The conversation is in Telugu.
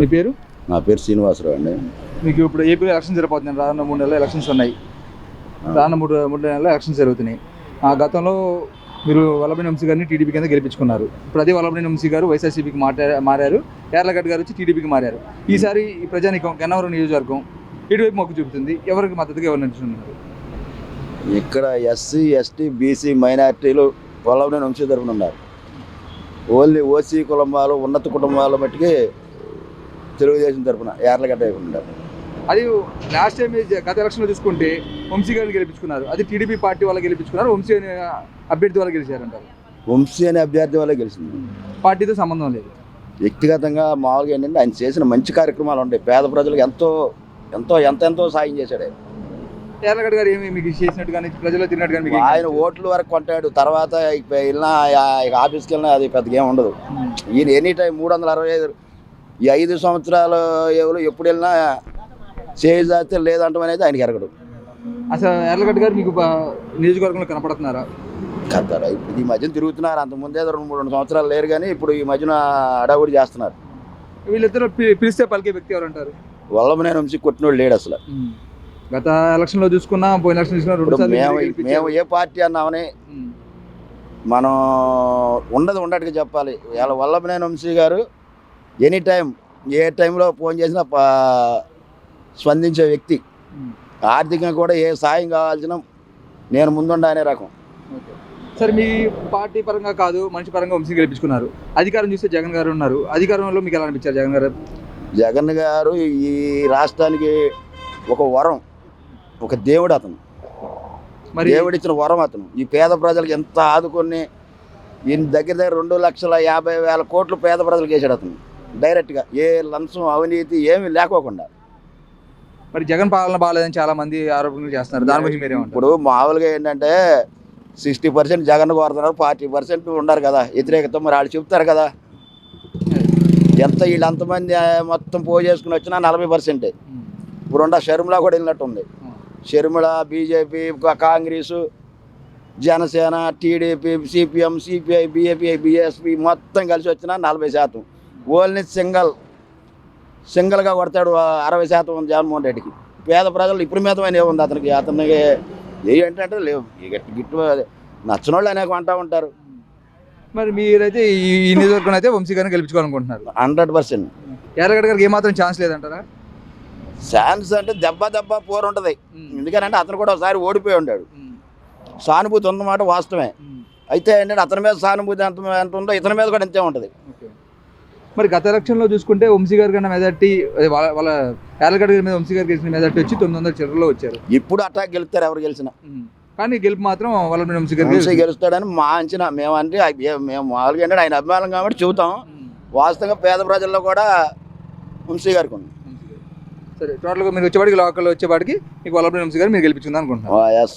మీ పేరు? నా పేరు శ్రీనివాసరావు అండి. మీకు ఇప్పుడు ఏపీలో ఎలక్షన్ జరగబోతున్నాయి రానున్న మూడు నెలలు ఎలక్షన్స్ ఉన్నాయి. రానున్న మూడు మూడు నెలలు ఎలక్షన్స్ జరుగుతున్నాయి. ఆ గతంలో మీరు వల్లభనేని వంశీ గారిని టీడీపీ కింద గెలిపించుకున్నారు. ఇప్పుడు అదే వల్లభనేని వంశీ గారు వైఎస్ఆర్సీపీకి మాట్లాడ మారారు. యార్లగడ్డ గారు వచ్చి టీడీపీకి మారారు. ఈసారి ఈ ప్రజానికం గన్నవరం నియోజకవర్గం ఇటువైపు మొగ్గు చూపుతుంది. ఎవరికి మద్దతుగా ఎవరు నిలుచున్నారు? ఇక్కడ ఎస్సీ ఎస్టీ బీసీ మైనారిటీలు పొలంలోని వంశీ తరపున ఉన్నారు. ఓన్లీ ఓసీ కుటుంబాలు ఉన్నత కుటుంబాల మట్టుకి తెలుగుదేశం తరపున యార్లగడ్డ ఉన్నారు అది లాస్ట్ టైం గత ఎలక్షన్లో చూసుకుంటే వంశీ గారిని గెలిపించుకున్నారు. అది టీడీపీ పార్టీ వాళ్ళు గెలిపించుకున్నారు. వంశీ అనే అభ్యర్థి వాళ్ళు గెలిచారంటారు. వంశీ అనే అభ్యర్థి వల్ల గెలిచింది. పార్టీతో సంబంధం లేదు. వ్యక్తిగతంగా మామూలుగా ఏంటంటే ఆయన చేసిన మంచి కార్యక్రమాలు ఉంటాయి. పేద ప్రజలకు ఎంతో ఎంతో ఎంత ఎంతో సాయం చేశాడు. ఆయన. యార్లగడ్డ గారు ఏమి మీకు చేసినట్టు కానీ ప్రజల్లో తిరిగినట్టు కానీ ఆయన ఓట్ల వరకు కొంటాడు. తర్వాత వెళ్ళినా ఆఫీస్కి వెళ్ళినా అది పెద్దగా ఏం ఉండదు. ఈయన ఎనీ టైం మూడు వందల అరవై ఐదు ఈ ఐదు సంవత్సరాలు ఎవరు ఎప్పుడు వెళ్ళినా చేయి జాతే లేదంటాం అనేది ఆయనకి ఎరగడు. అసలు యార్లగడ్డ గారు మీకు నియోజకవర్గంలో కనపడుతున్నారా? కథరా ఇప్పుడు ఈ మధ్యన తిరుగుతున్నారు. అంత ముందే రెండు మూడు రెండు సంవత్సరాలు లేరు కానీ ఇప్పుడు ఈ మధ్యన అడావుడి చేస్తున్నారు. వీళ్ళిద్దరు పిలిస్తే పలికే వ్యక్తి ఎవరు అంటారు? వల్లభనేని వంశీ కొట్టినోడు లేడు అసలు. గత ఎలక్షన్లో చూసుకున్నా పోయిన ఎలక్షన్ చూసుకున్నా మేము మేము. ఏ పార్టీ అన్నామని. మనం ఉండదు ఉండట్టుగా చెప్పాలి. ఇలా వల్లభనేని వంశీ గారు ఎనీ టైం ఏ టైంలో ఫోన్ చేసినా స్పందించే వ్యక్తి. ఆర్థికంగా కూడా ఏ సాయం కావాల్సిన నేను ముందుండా అనే రకం. సరే మీ పార్టీ పరంగా కాదు మనిషి పరంగా వంశీ గెలిపించుకున్నారు అధికారం చూస్తే జగన్ గారు ఉన్నారు. అధికారంలో మీకు ఎలా అనిపించారు జగన్ గారు? జగన్ గారు ఈ రాష్ట్రానికి ఒక వరం ఒక దేవుడు అతను. మరి దేవుడిచ్చిన వరం అతను. ఈ పేద ప్రజలకు ఎంత ఆదుకొని ఈయన దగ్గర దగ్గర రెండు లక్షల యాభై వేల కోట్లు పేద ప్రజలకు వేసాడు అతను. డైరెక్ట్గా ఏ లంచం అవినీతి ఏమీ లేకోకుండా. మరి జగన్ పాలన బాగాలేదని చాలా మంది ఆరోపణలు చేస్తున్నారు. దాని గురించి మీరేమంటారు? ఇప్పుడు మామూలుగా ఏంటంటే సిక్స్టీ పర్సెంట్ జగన్ కోరుతున్నారు ఫార్టీ పర్సెంట్ ఉన్నారు కదా. వ్యతిరేకత మరి వాళ్ళు చెప్తారు కదా. ఎంత వీళ్ళు అంతమంది ఆ, మొత్తం పో చేసుకుని వచ్చినా నలభై పర్సెంటే. ఇప్పుడు ఉండ షర్మిల కూడా వెళ్ళినట్టు ఉంది Sharmila BJP Congress Janasena TDP CPM CPI BAP BSP మొత్తం కలిసి వచ్చిన నలభై శాతం. ఓన్లీ సింగల్ సింగల్గా కొడతాడు అరవై శాతం ఉంది జగన్మోహన్ రెడ్డికి. పేద ప్రజలు ఇప్పుడు మితమైన ఏముంది అతనికి. అతనికి ఏంటంటే లేవు. ఇక గిట్టు నచ్చిన వాళ్ళు అనేక అంటూ ఉంటారు. మరి మీరైతే ఈ నియోజకవర్గం అయితే వంశీ గారిని గెలిపించుకోవాలనుకుంటున్నారు. Hundred percent. యారగడ్డ గారికి ఏమాత్రం ఛాన్స్ లేదంటారా? ఛాన్స్ అంటే దెబ్బ దెబ్బ పోరు ఉంటుంది. ఎందుకనంటే అతను కూడా ఒకసారి ఓడిపోయి ఉన్నాడు. సానుభూతి ఉన్నమాట వాస్తవమే. అయితే ఏంటంటే అతని మీద సానుభూతి ఎంత ఎంత ఉందో ఇతని మీద కూడా అంతే ఉంటుంది. మరి గత ఎలక్షన్లో చూసుకుంటే వంశీ గారి కన్నా మెజార్టీ వాళ్ళ వాళ్ళ యార్లగడ్డ గారి మీద వంశీ గారు గెలిచిన మెజార్టీ వచ్చి తొమ్మిది వందల చిల్లరలో వచ్చారు. ఇప్పుడు అటాక్ గెలుస్తారు ఎవరు గెలిచినా. కానీ గెలుపు మాత్రం వాళ్ళ వంశీ వంశీ గెలుస్తాడని మా అంచనా. మేము అంటే మేము మామూలుగా ఏంటంటే ఆయన అభిమానం కాబట్టి ఉమ్. వాస్తవంగా పేద ప్రజల్లో కూడా వంశీ గారికి ఉంది. గారు. సరే టోటల్గా మీరు వచ్చేవాడికి లోకల్ వచ్చేవాడికి మీకు వల్లభనేని వంశీ గారు మీరు గెలిపించుకుందాం అనుకుంటున్నారు ఎస్